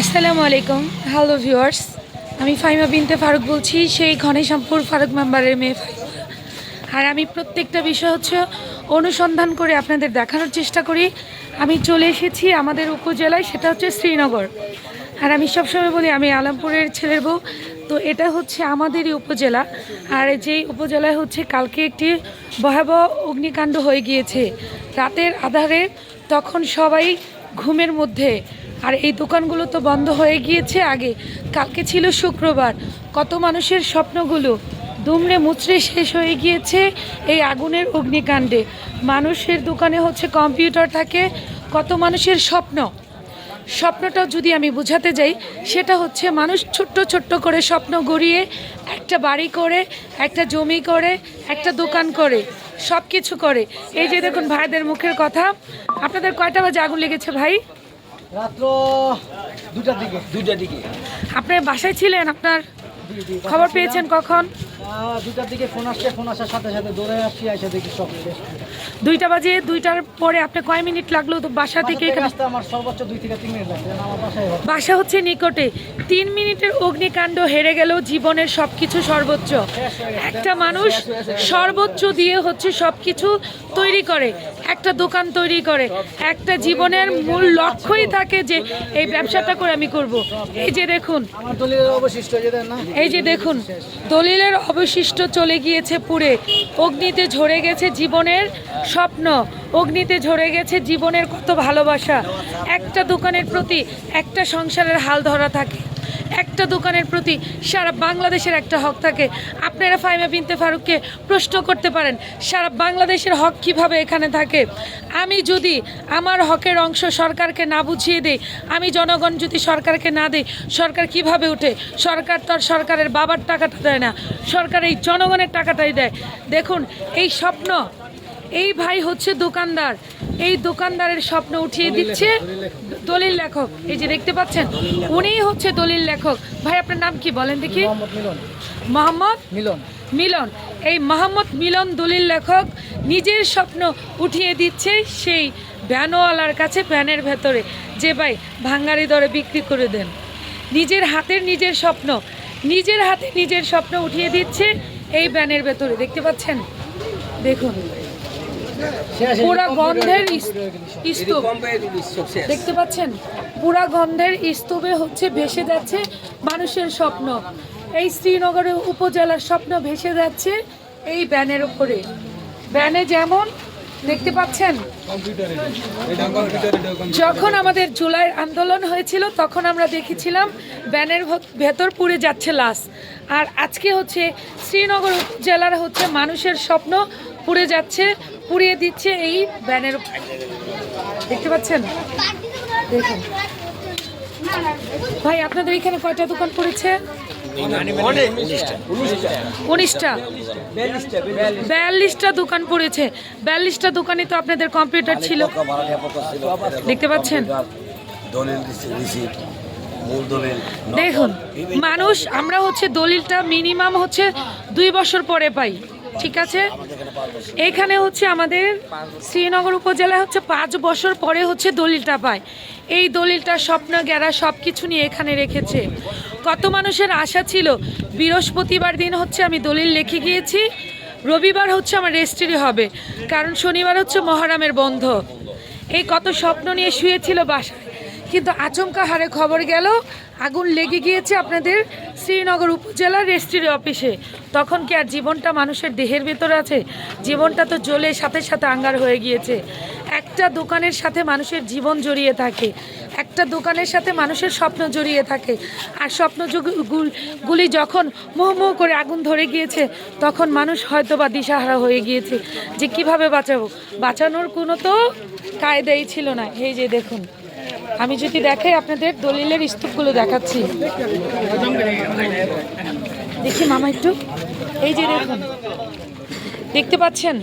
আসসালামু আলাইকুম। Hello viewers আমি ফাইমা বিনতে ফারুক বলছি, সেই ঘনেশ্যামপুর ফারুক মেম্বারের মেয়ে ফাইমা আর আমি প্রত্যেকটা বিষয় হচ্ছে অনুসন্ধান করে আপনাদের দেখানোর চেষ্টা করি। আমি চলে এসেছি আমাদের উপজেলায়, সেটা হচ্ছে শ্রীনগর। আর আমি সবসময় বলি, আমি আলমপুরের ছেলের বউ। তো এটা হচ্ছে আমাদেরই উপজেলা। আর যেই উপজেলায় হচ্ছে কালকে একটি ভয়াবহ অগ্নিকাণ্ড হয়ে গিয়েছে, রাতের আধারে তখন সবাই ঘুমের মধ্যে। আর এই দোকানগুলো তো বন্ধ হয়ে গিয়েছে আগে। কালকে ছিল শুক্রবার। কত মানুষের স্বপ্নগুলো দুমড়ে মুচড়ে শেষ হয়ে গিয়েছে এই আগুনের অগ্নিকাণ্ডে। মানুষের দোকানে হচ্ছে কম্পিউটার থাকে, কত মানুষের স্বপ্ন। স্বপ্নটা যদি আমি বোঝাতে যাই সেটা হচ্ছে মানুষ ছোট্ট ছোট্ট করে স্বপ্ন গড়িয়ে একটা বাড়ি করে একটা জমি করে একটা দোকান করে সব কিছু করে। এই যে দেখুন ভাইদের মুখের কথা আপনাদের কয়টা বাজে আগুন লেগেছে ভাই? রাত্র দুটার দিকে দুইটা দিকে। আপনার বাসায় ছিলেন আপনার? খবর পেয়েছেন কখন? আহ, দিকে ফোন আসছে ফোন আসার সাথে সাথে দৌড়ে আসছি এসে দেখি সব শেষ। দুইটা বাজে দুইটার পরে আপনি কয় মিনিট লাগল তো বাসা থেকে থেকে আসতে আমার সর্বোচ্চ দুই থেকে তিন মিনিট লাগছে আমার বাসায় বাসা হচ্ছে নিকটে। তিন মিনিটের অগ্নিকাণ্ড হেরে গেলেও জীবনের সব কিছু সর্বোচ্চ একটা মানুষ সর্বোচ্চ দিয়ে হচ্ছে সব কিছু তৈরি করে একটা দোকান তৈরি করে। একটা জীবনের মূল লক্ষ্যই থাকে যে এই ব্যবসাটা করে আমি করব। এই যে দেখুন। এই যে দেখুন দলিলের অবশিষ্ট চলে গিয়েছে পুড়ে। অগ্নিতে ঝরে গেছে জীবনের স্বপ্ন। অগ্নিতে ঝরে গেছে জীবনের কত ভালোবাসা। একটা দোকানের প্রতি একটা সংসারের হাল ধরা থাকে। একটা দোকানের প্রতি সারা বাংলাদেশের একটা হক থাকে। আপনারা ফাইমা বিনতে ফারুককে প্রশ্ন করতে পারেন, সারা বাংলাদেশের হক কীভাবে এখানে থাকে? আমি যদি আমার হকের অংশ সরকারকে না বুঝিয়ে দিই, আমি জনগণ যদি সরকারকে না দিই, সরকার কীভাবে ওঠে সরকার তো আর সরকারের বাবার টাকাটা দেয় না, সরকার এই জনগণের টাকাটাই দেয়। দেখুন, এই স্বপ্ন এই ভাই হচ্ছে দোকানদার। এই দোকানদারের স্বপ্ন উঠিয়ে দিচ্ছে দলিল লেখক। এই যে দেখতে পাচ্ছেন উনিই হচ্ছে দলিল লেখক। ভাই আপনার নাম কি বলেন দেখি? মোহাম্মদ মিলন। মোহাম্মদ মিলন। মিলন। এই মোহাম্মদ মিলন দলিল লেখক নিজের স্বপ্ন উঠিয়ে দিচ্ছে সেই ভ্যানওয়ালার কাছে ভ্যানের ভেতরে। যে ভাই ভাঙ্গারি দরে বিক্রি করে দেন। নিজের হাতের নিজের স্বপ্ন নিজের হাতে নিজের স্বপ্ন উঠিয়ে দিচ্ছে এই ভ্যানের ভেতরে। দেখতে পাচ্ছেন? দেখুন। পুরা গন্ধের স্তূপ দেখতে পাচ্ছেন? পুরা গন্ধের স্তূপে হচ্ছে ভেসে যাচ্ছে মানুষের স্বপ্ন। এই শ্রীনগরের উপজেলার স্বপ্ন ভেসে যাচ্ছে এই ব্যানের উপরে। ব্যানে যেমন, দেখতে পাচ্ছেন? যখন আমাদের জুলাই আন্দোলন হয়েছিল, তখন আমরা দেখেছিলাম ব্যানের ভেতর পুড়ে যাচ্ছে লাশ। আর আজকে হচ্ছে শ্রীনগর উপজেলার হচ্ছে মানুষের স্বপ্ন পুড়ে যাচ্ছে পুড়িয়ে দিচ্ছে এই ব্যানের দেখতে পাচ্ছেন? দেখুন। ভাই আপনাদের এখানে কয়টা দোকান পড়েছে? উনিশটা। বিয়াল্লিশটা দোকান পড়েছে। বিয়াল্লিশটা দোকানে তো আপনাদের কম্পিউটার ছিল। দেখতে পাচ্ছেন? দেখুন মানুষ আমরা হচ্ছে দলিলটা মিনিমাম হচ্ছে দুই বছর পরে পাই। ঠিক আছে? এখানে হচ্ছে আমাদের শ্রীনগর উপজেলায় হচ্ছে পাঁচ বছর পরে হচ্ছে দলিলটা পায়। এই দলিলটা স্বপ্ন গেরা সব কিছু নিয়ে এখানে রেখেছে। কত মানুষের আশা ছিল, বৃহস্পতিবার দিন হচ্ছে আমি দলিল লিখে গিয়েছি, রবিবার হচ্ছে আমার রেজিস্ট্রি হবে, কারণ শনিবার হচ্ছে মহারামের বন্ধ। এই কত স্বপ্ন নিয়ে শুয়েছিল বাসায়। কিন্তু আচমকা হারে খবর গেল, আগুন লেগে গিয়েছে আপনাদের শ্রীনগর উপজেলার রেজিস্ট্রি অফিসে। তখন কি আর জীবনটা মানুষের দেহের ভেতর আছে? জীবনটা তো জ্বলে সাথে সাথে আঙ্গার হয়ে গিয়েছে। একটা দোকানের সাথে মানুষের জীবন জড়িয়ে থাকে। একটা দোকানের সাথে মানুষের স্বপ্ন জড়িয়ে থাকে। আর স্বপ্ন গুলি যখন মোহ মোহ করে আগুন ধরে গিয়েছে, তখন মানুষ হয়তো বা দিশাহারা হয়ে গিয়েছে। যে কীভাবে বাঁচাবো? বাঁচানোর কোনো তো কায়দাই ছিল না। এই যে দেখুন। আমি যদি দেখাই আপনাদের দলিলের স্তূপগুলো দেখাচ্ছি। দেখি মামা একটু। এই যে দেখুন, দেখতে পাচ্ছেন?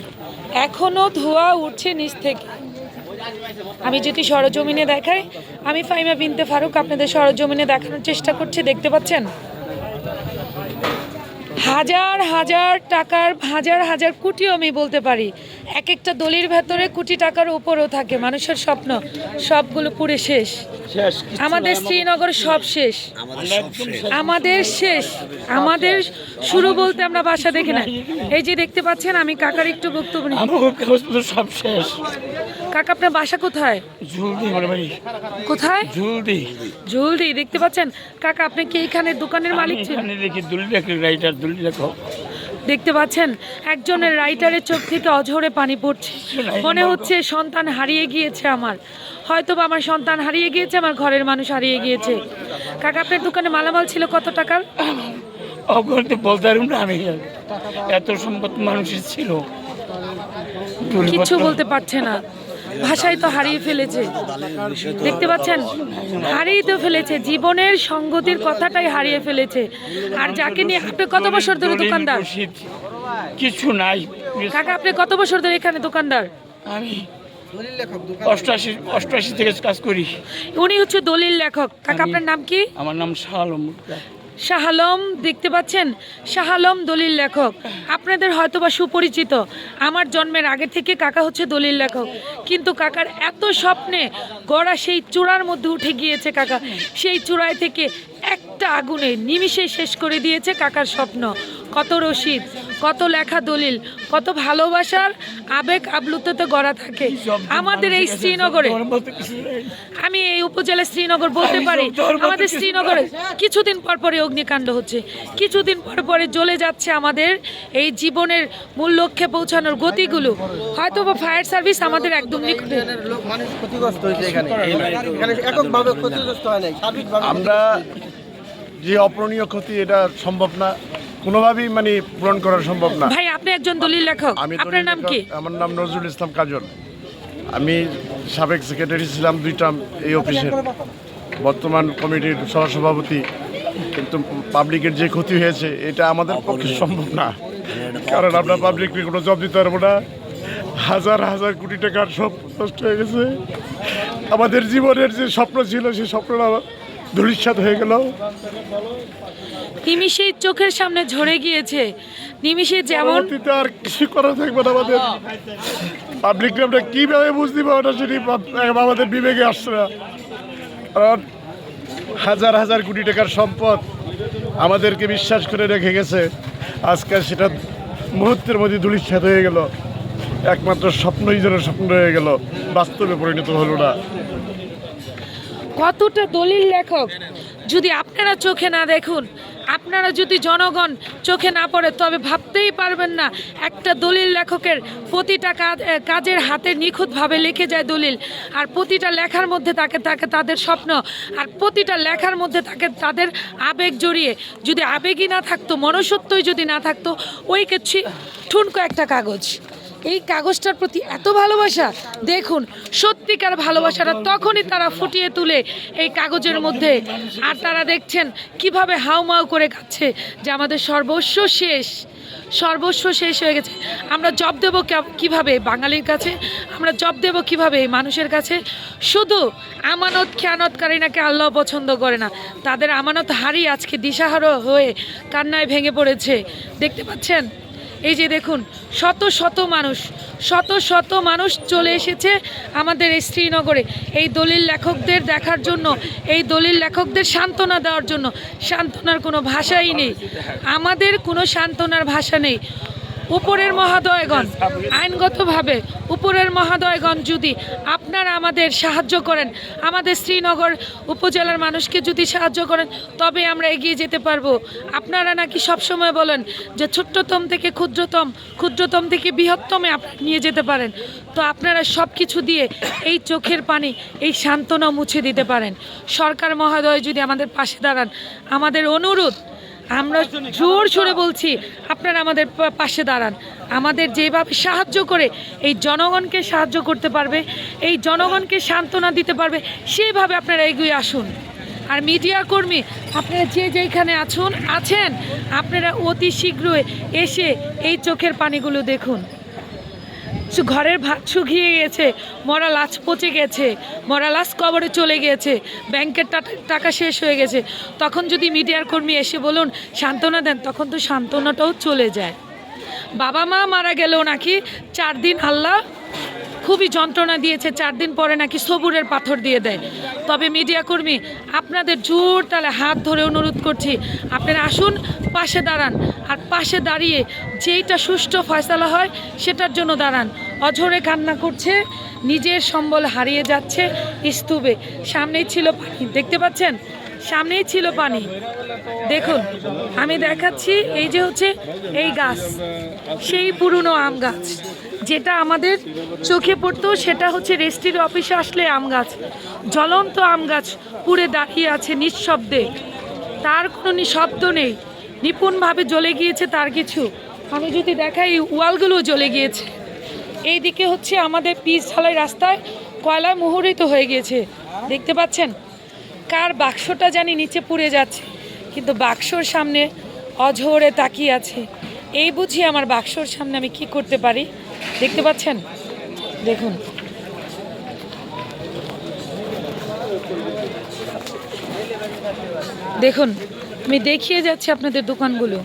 এখনও ধোয়া উঠছে নিচ থেকে। আমি যদি সরজমিনে দেখাই, আমি ফাইমা বিনতে ফারুক আপনাদের সরজমিনে দেখানোর চেষ্টা করছি, দেখতে পাচ্ছেন? হাজার হাজার টাকার হাজার হাজার কোটিও আমি বলতে পারি। এক একটা দলির ভেতরে কোটি টাকার উপরও থাকে মানুষের স্বপ্ন সবগুলো পুরে শেষ। আমাদের শ্রীনগর সব শেষ। আমাদের শেষ। আমাদের শুরু বলতে আমরা বাসা দেখি না। এই যে দেখতে পাচ্ছেন আমি কাকার একটু বক্তব্য সব শেষ। কাকা আপনার বাসা কোথায়? ঝুলদি আমার বাড়ি কোথায়? ঝুলদি জলদি দেখতে পাচ্ছেন? কাকা আপনি কি এখানে দোকানের মালিক ছিলেন? দেখি রাইটার দুলি লেখক দেখতে পাচ্ছেন? একজনের রাইটারের চোখ থেকে অঝরে পানি পড়ছে। মনে হচ্ছে সন্তান হারিয়ে গিয়েছে আমার। হয়তো বা আমার সন্তান হারিয়ে গিয়েছে আমার ঘরের মানুষ হারিয়ে গিয়েছে। কাকা আপনার দোকানে মালামাল ছিল কত টাকার? অগরতে বলতে পারুন না আমি। এত সম্পদ মানুষের ছিল। কিছু বলতে পারছে না। ভাষায় তো হারিয়ে ফেলেছে। দেখতে পাচ্ছেন? হারিয়ে তো ফেলেছে। জীবনের সঙ্গতির কথাটাই হারিয়ে ফেলেছে। আর যাকে নিয়ে আপনি কত বছর ধরে দোকানদার? কিছু নাই। কাকা আপনি কত বছর ধরে এখানে দোকানদার? আমি অষ্টআশি অষ্টআশি থেকে কাজ করি। উনি হচ্ছে দলিল লেখক। কাকা আপনার নাম কি? আমার নাম শাহ আলম। শাহ আলম দেখতে পাচ্ছেন? শাহালম দলিল লেখক। আপনাদের হয়তো বা সুপরিচিত। আমার জন্মের আগে থেকে কাকা হচ্ছে দলিল লেখক। কিন্তু কাকার এত স্বপ্নে গড়া সেই চূড়ার মধ্যে উঠে গিয়েছে কাকা। সেই চূড়ায় থেকে একটা আগুনে নিমিষে শেষ করে দিয়েছে কাকার স্বপ্ন। কত রসিদ কত লেখা দলিল কত ভালোবাসার আবেগ আপ্লুততে গড়া থাকে। আমাদের এই শ্রীনগরে। আমি এই উপজেলা শ্রীনগর বলতে পারি আমাদের শ্রীনগরে কিছুদিন পর পরে অগ্নিকাণ্ড হচ্ছে। কিছুদিন পর পরে জ্বলে যাচ্ছে আমাদের এই জীবনের মূল লক্ষ্যে পৌঁছানোর গতিগুলো। হয়তো বা ফায়ার সার্ভিস আমাদের একদম নিকটে লোক মানুষ ক্ষতিগ্রস্ত হয়েছে এখানে এখানে এককভাবে ক্ষতিগ্রস্ত হয় নাই সার্বিকভাবে আমরা যে অপূরণীয় ক্ষতি এটা সম্ভব না। কোনোভাবেই মানে পূরণ করা সম্ভব না। ভাই আপনি একজন দলিল লেখক। আমি আপনার নাম কি? আমার নাম নজরুল ইসলাম কাজল। আমি সাবেক সেক্রেটারি ছিলাম দুইটা এই অফিসের। বর্তমান কমিটির সহসভাপতি কিন্তু পাবলিকের যে ক্ষতি হয়েছে এটা আমাদের পক্ষে সম্ভব না। কারণ আমরা পাবলিককে কোনো জব দিতে পারব না। হাজার হাজার কোটি টাকার সব নষ্ট হয়ে গেছে। আমাদের জীবনের যে স্বপ্ন ছিল সেই স্বপ্নটা ধূলিসাৎ হয়ে গেল। নিমিষেই চোখের সামনে ঝরে গিয়েছে। নিমিষে যেমন আর কিছু করা থাকবে না আমাদের। পাবলিককে আমরা কীভাবে বুঝতে পারব সেটি আমাদের বিবেকে আসছে না। কারণ হাজার হাজার কোটি টাকার সম্পদ আমাদেরকে বিশ্বাস করে রেখে গেছে। আজকে সেটা মুহূর্তের মধ্যে ধুলিসাৎ হয়ে গেল। একমাত্র স্বপ্নই যেন স্বপ্ন হয়ে গেল। বাস্তবে পরিণত হলো না। কতটা দলিল লেখক? যদি আপনারা চোখে না দেখুন, আপনারা যদি জনগণ চোখে না পড়ে, তবে ভাবতেই পারবেন না, একটা দলিল লেখকের প্রতিটা কাজ কাজের হাতে নিখুঁতভাবে লিখে যায় দলিল। আর প্রতিটা লেখার মধ্যে তাকে তাকে তাদের স্বপ্ন, আর প্রতিটা লেখার মধ্যে তাকে, তাদের আবেগ জড়িয়ে। যদি আবেগই না থাকতো, মনুষ্যত্বই যদি না থাকতো, ওই ঠুনকো একটা কাগজ। এই কাগজটার প্রতি এত ভালোবাসা? দেখুন, সত্যিকার ভালোবাসাটা তখনই তারা ফুটিয়ে তুলে এই কাগজের মধ্যে। আর তারা দেখছেন কীভাবে হাউমাউ করে খাচ্ছে যে আমাদের সর্বস্ব শেষ। সর্বস্ব শেষ হয়ে গেছে। আমরা জব দেবো কীভাবে বাঙালির কাছে? আমরা জব দেবো কীভাবে এই মানুষের কাছে? শুধু আমানত খেয়ানতকারীনাকে আল্লাহ পছন্দ করে না। তাদের আমানত হারিয়ে আজকে দিশাহারা হয়ে কান্নায় ভেঙে পড়েছে। দেখতে পাচ্ছেন? এই যে দেখুন, শত শত মানুষ, শত শত মানুষ চলে এসেছে আমাদের এই শ্রীনগরে। এই দলিল লেখকদের দেখার জন্য, এই দলিল লেখকদের সান্ত্বনা দেওয়ার জন্য। সান্ত্বনার কোনো ভাষাই নেই। আমাদের কোনো সান্ত্বনার ভাষা নেই। উপরের মহাদয়গণ, আইনগতভাবে উপরের মহাদয়গণ যদি আপনারা আমাদের সাহায্য করেন, আমাদের শ্রীনগর উপজেলার মানুষকে যদি সাহায্য করেন, তবে আমরা এগিয়ে যেতে পারব। আপনারা নাকি সবসময় বলেন যে ছোট্টতম থেকে ক্ষুদ্রতম ক্ষুদ্রতম থেকে বৃহত্তমে আপনারা নিয়ে যেতে পারেন। তো আপনারা সব কিছু দিয়ে এই চোখের পানি, এই সান্ত্বনা মুছে দিতে পারেন। সরকার মহাদয় যদি আমাদের পাশে দাঁড়ান, আমাদের অনুরোধ আমরা জোর সরে বলছি, আপনারা আমাদের পাশে দাঁড়ান। আমাদের যেভাবে সাহায্য করে এই জনগণকে সাহায্য করতে পারবে, এই জনগণকে সান্ত্বনা দিতে পারবে সেইভাবে আপনারা এগিয়ে আসুন। আর মিডিয়া কর্মী, আপনারা যে যেখানে আছুন, আছেন, আপনারা অতি শীঘ্রই এসে এই চোখের পানিগুলো দেখুন। ঘরের ভাত শুকিয়ে গেছে, মরা লাশ পচে গেছে, মরা লাশ কবরে চলে গেছে, ব্যাংকের টাকা শেষ হয়ে গেছে। তখন যদি মিডিয়ার কর্মী এসে বলুন, সান্ত্বনা দেন, তখন তো সান্ত্বনাটাও চলে যায়। বাবা মা মারা গেলেও নাকি? চার দিন আল্লাহ খুবই যন্ত্রণা দিয়েছে, চার দিন পরে নাকি সবুরের পাথর দিয়ে দেয়। তবে মিডিয়া কর্মী, আপনাদের জোর তালে হাত ধরে অনুরোধ করছি, আপনারা আসুন, পাশে দাঁড়ান। আর পাশে দাঁড়িয়ে যেইটা সুষ্ঠু ফয়সালা হয়, সেটার জন্য দাঁড়ান। অঝরে কান্না করছে, নিজের সম্বল হারিয়ে যাচ্ছে স্তূপে। সামনেই ছিল পানি দেখতে পাচ্ছেন? সামনেই ছিল পানি। দেখুন, আমি দেখাচ্ছি, এই যে হচ্ছে এই গাছ, সেই পুরনো আম গাছ। যেটা আমাদের চোখে পড়তো, সেটা হচ্ছে রেস্টির অফিসে আসলে আম গাছ। জ্বলন্ত আম গাছ পুড়ে দাঁড়িয়ে আছে নিঃশব্দে। তার কোনো নিঃশব্দ নেই। নিপুণভাবে জ্বলে গিয়েছে তার কিছু। আমি যদি দেখাই ওয়ালগুলো জ্বলে গিয়েছে। এই দিকে হচ্ছে আমাদের পিচ ঢালাই রাস্তায় কয়লায় মুহুরিত হয়ে গিয়েছে। দেখতে পাচ্ছেন? কার বাক্সটা জানি নিচে পুড়ে যাচ্ছে, কিন্তু বাক্সর সামনে অঝরে তাকিয়ে আছে। এই বুঝি আমার বাক্সর সামনে আমি কি করতে পারি? দেখতে পাচ্ছেন? দেখুন। দেখুন, আমি দেখিয়ে যাচ্ছি আপনাদের দোকানগুলো।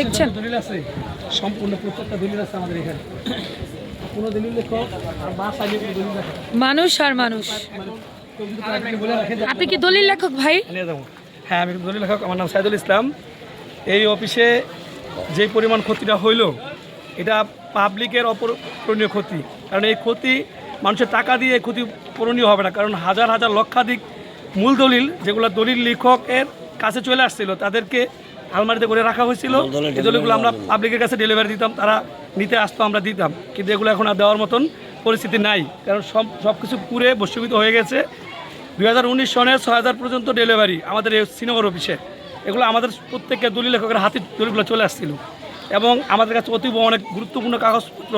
দেখছেন? সম্পূর্ণ প্রত্যেকটা দলিল আছে আমাদের এখানে। মানুষ আর মানুষ। আপনি কি দলিল লেখক ভাই? হ্যাঁ আমি দলিল লেখক। আমার নাম সাইদুল ইসলাম। এই অফিসে যে পরিমাণ ক্ষতিটা হইল এটা পাবলিকের অপূরণীয় ক্ষতি। কারণ এই ক্ষতি মানুষের টাকা দিয়ে এই ক্ষতি পূরণীয় হবে না। কারণ হাজার হাজার লক্ষাধিক মূল দলিল যেগুলো দলিল লেখকের কাছে চলে আসছিল তাদেরকে আলমারিতে করে রাখা হয়েছিল। এই দলিলগুলো আমরা পাবলিকের কাছে ডেলিভারি দিতাম তারা নিতে আসতো আমরা দিতাম। কিন্তু এগুলো এখন আর দেওয়ার মতন পরিস্থিতি নাই। কারণ সব সব কিছু পুরে বস্তুবিত হয়ে গেছে। দুই হাজার উনিশ সনের ছয় হাজার পর্যন্ত ডেলিভারি আমাদের এই শ্রীনগর অফিসে। এগুলো আমাদের প্রত্যেকের দলিল লেখকের হাতে দলিলগুলো চলে আসছিল। এবং আমাদের কাছে অতীব অনেক গুরুত্বপূর্ণ কাগজপত্র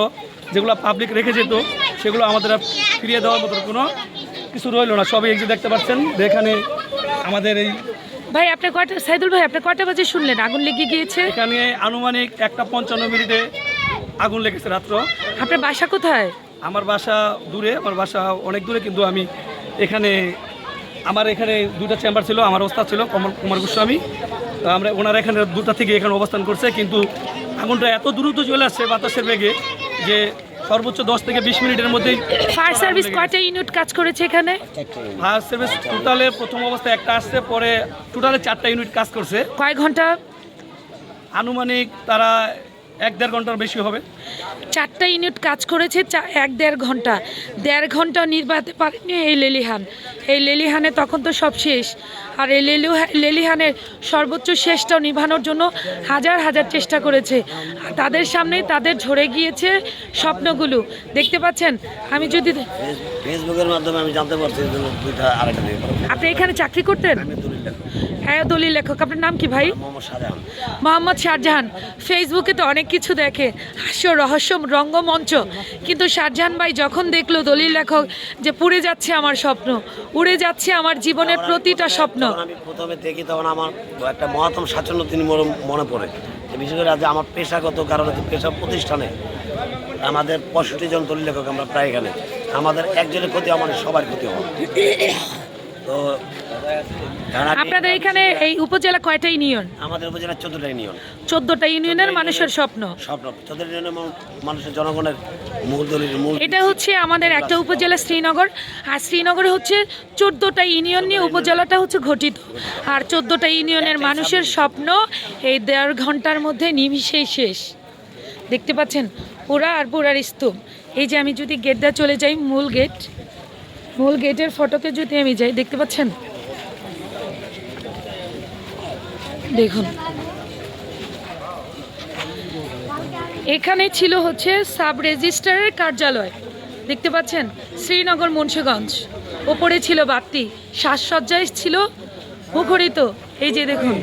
যেগুলো পাবলিক রেখে যেত সেগুলো আমাদের ফিরিয়ে দেওয়ার মতো কোনো কিছু রইল না। সবই এই যে দেখতে পাচ্ছেন এখানে আমাদের এই ভাই আপনি কয়টা সাইদুল ভাই আপনি কয়টা বাজে শুনলেন? আগুন লেগে গিয়েছে? এখানে আনুমানিক একটা পঞ্চান্ন মিনিটে আগুন লেগেছে রাত্র। আপনার বাসা কোথায়? আমার বাসা দূরে আমার বাসা অনেক দূরে কিন্তু আমি এখানে আমার এখানে দুটা চেম্বার ছিল আমার ওস্তাদ ছিল কমল কুমার গোস্বামী। তো আমরা ওনারা এখানে দুটা থেকে এখানে অবস্থান করছে কিন্তু আগুনটা এত দ্রুত চলে আসছে বাতাসের বেগে যে সর্বোচ্চ দশ থেকে বিশ মিনিটের মধ্যে ফায়ার সার্ভিস কয়টা ইউনিট কাজ করেছে এখানে? ফায়ার সার্ভিস টোটালে প্রথম অবস্থায় একটা আসছে পরে টোটালে চারটা ইউনিট কাজ করছে। কয় ঘণ্টা? আনুমানিক তারা এক দেড় ঘণ্টার বেশি হবে। চারটা ইউনিট কাজ করেছে চা- এক দেড় ঘণ্টা। দেড় ঘণ্টা নির্বাতে পারেনি এই লেলিহান। এই লেলিহানে তখন তো সব শেষ। আর এই লেলু লেলিহানের সর্বোচ্চ শেষটাও নিভানোর জন্য হাজার হাজার চেষ্টা করেছে। আর তাদের সামনে তাদের ঝরে গিয়েছে স্বপ্নগুলো। দেখতে পাচ্ছেন? আমি যদি ফেসবুকের মাধ্যমে আমি জানতে পারছি আপনি এখানে চাকরি করতেন? হ্যাঁ দলিল লেখক আপনার নাম কি ভাই? মোহাম্মদ শাহজাহান। ফেসবুকে তো অনেক কিছু দেখে হাস্য রহস্য রঙ্গমঞ্চ। কিন্তু শাহজাহান ভাই যখন দেখল দলিল লেখক যে পুড়ে যাচ্ছে আমার স্বপ্ন উড়ে যাচ্ছে আমার জীবনের প্রতিটা স্বপ্ন। আমি প্রথমে দেখি তখন আমার একটা মহাত্ম স্বাচ্ছন্দ্য তিনি মনে- পড়ে। বিশেষ করে আজ আমার পেশাগত কারণে পেশা প্রতিষ্ঠানে আমাদের পঁয়ষট্টি জন দলিল লেখক আমরা প্রায় এখানে। আমাদের একজনের ক্ষতি আমাদের সবার ক্ষতি হবে তো আপনাদের এখানে এই উপজেলা কয়টা ইউনিয়ন? আমাদের উপজেলা চোদ্দটা ইউনিয়ন। চোদ্দটা ইউনিয়নের মানুষের স্বপ্ন। স্বপ্ন। চোদ্দটা ইউনিয়নের মানুষের জনগণের মূল দলিল মূল এটা হচ্ছে আমাদের একটা উপজেলা শ্রীনগর। আর শ্রীনগরে হচ্ছে চোদ্দোটা ইউনিয়ন নিয়ে উপজেলাটা হচ্ছে গঠিত। আর চোদ্দোটা ইউনিয়নের মানুষের স্বপ্ন এই দেড় ঘণ্টার মধ্যে নিমিশেই শেষ। দেখতে পাচ্ছেন পুরা আর পুরার স্তূপ। এই যে আমি যদি গেটটা চলে যাই মূল গেট। মূল গেটের ফটোতে যদি আমি যাই দেখতে পাচ্ছেন? দেখুন। এখানে ছিল হচ্ছে সাব রেজিস্ট্রারের কার্যালয়। দেখতে পাচ্ছেন? শ্রীনগর মুন্সীগঞ্জ। ওপরে ছিল বাতি সাজসজ্জায় ছিল মুখরিত এই যে দেখুন।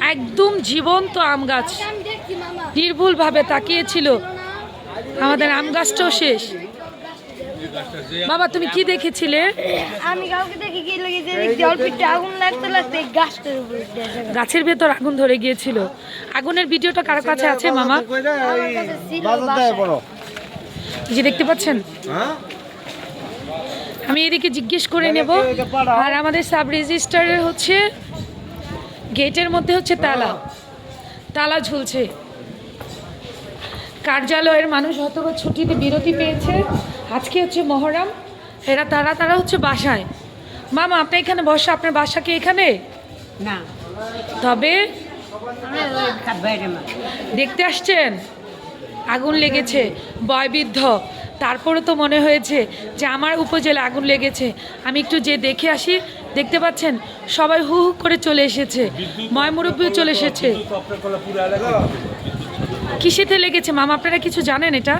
একদম জীবন্ত আম গাছ। নির্ভুলভাবে তাকিয়েছিল। আমাদের আম গাছটাও শেষ। বাবা তুমি কি দেখেছিলে? আমি কাউকে দেখি কি লেগেছে? একটু আগুন লাগতে লাগতে গাছটার উপরে গাছের ভেতর আগুন ধরে গিয়েছিল। আগুনের ভিডিওটা কারও কাছে আছে মামা? যে দেখতে পাচ্ছেন? আমি এদিকে জিজ্ঞেস করে নেব। আর আমাদের সাব রেজিস্টারের হচ্ছে গেটের মধ্যে হচ্ছে তালা। তালা ঝুলছে। কার্যালয়ের মানুষ হয়তো ছুটিতে বিরতি পেয়েছে। আজকে হচ্ছে মহরম। এরা তারা তারা হচ্ছে বাসায়। মামা আপনি এখানে বসা আপনার বাসা কি এখানে? না। তবে দেখতে আসছেন? আগুন লেগেছে বয়বৃদ্ধ। তারপরে তো মনে হয়েছে যে আমার উপজেলা আগুন লেগেছে। আমি একটু যে দেখে আসি দেখতে পাচ্ছেন সবাই হু হু করে চলে এসেছে। ময় মুরব্বীও চলে এসেছে। কিসেতে লেগেছে? মামা আপনারা কিছু জানেন এটা?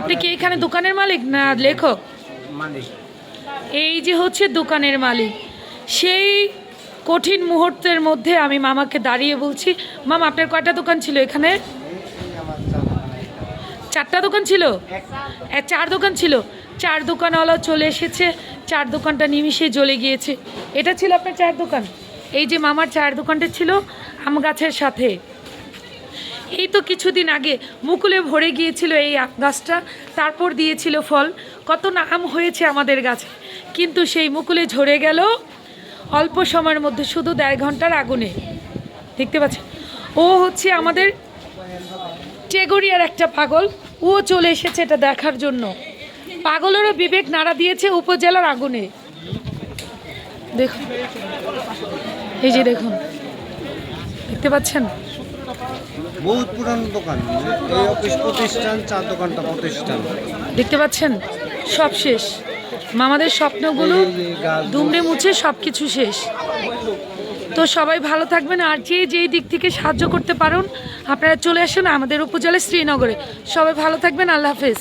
আপনি কি এখানে দোকানের মালিক না লেখক? এই যে হচ্ছে দোকানের মালিক সেই কঠিন মুহূর্তের মধ্যে আমি মামাকে দাঁড়িয়ে বলছি মামা আপনার কয়টা দোকান ছিল এখানে? চারটা দোকান ছিল? চার দোকান ছিল। চার দোকানওয়ালা চলে এসেছে চার দোকানটা নিমিশে জ্বলে গিয়েছে। এটা ছিল আপনার চার দোকান? এই যে মামার চার দোকানটা ছিল আম গাছের সাথে। এই তো কিছুদিন আগে মুকুলে ভরে গিয়েছিল এই আম গাছটা, তারপর দিয়েছিল ফল। কত না আম হয়েছে আমাদের গাছে। কিন্তু সেই মুকুলে ঝরে গেল। অল্প সময়ের মধ্যে শুধু দেড় ঘণ্টার আগুনে। দেখতে পাচ্ছেন? ও হচ্ছে আমাদের টেগরিয়ার একটা পাগল। ও চলে এসেছে এটা দেখার জন্য। পাগলেরও বিবেক নাড়া দিয়েছে উপজেলার আগুনে। দেখুন। এই যে দেখুন। দেখতে পাচ্ছেন? বহুত পুরানো দোকান। এই অফিস প্রতিষ্ঠান চা দোকানটা প্রতিষ্ঠান। দেখতে পাচ্ছেন? সব শেষ। মামাদের স্বপ্নগুলো দুমড়ে মুছে সব কিছু শেষ। তো সবাই ভালো থাকবেন আর যে যেই দিক থেকে সাহায্য করতে পারুন আপনারা চলে আসুন আমাদের উপজেলা শ্রীনগরে। সবাই ভালো থাকবেন আল্লাহ হাফেজ।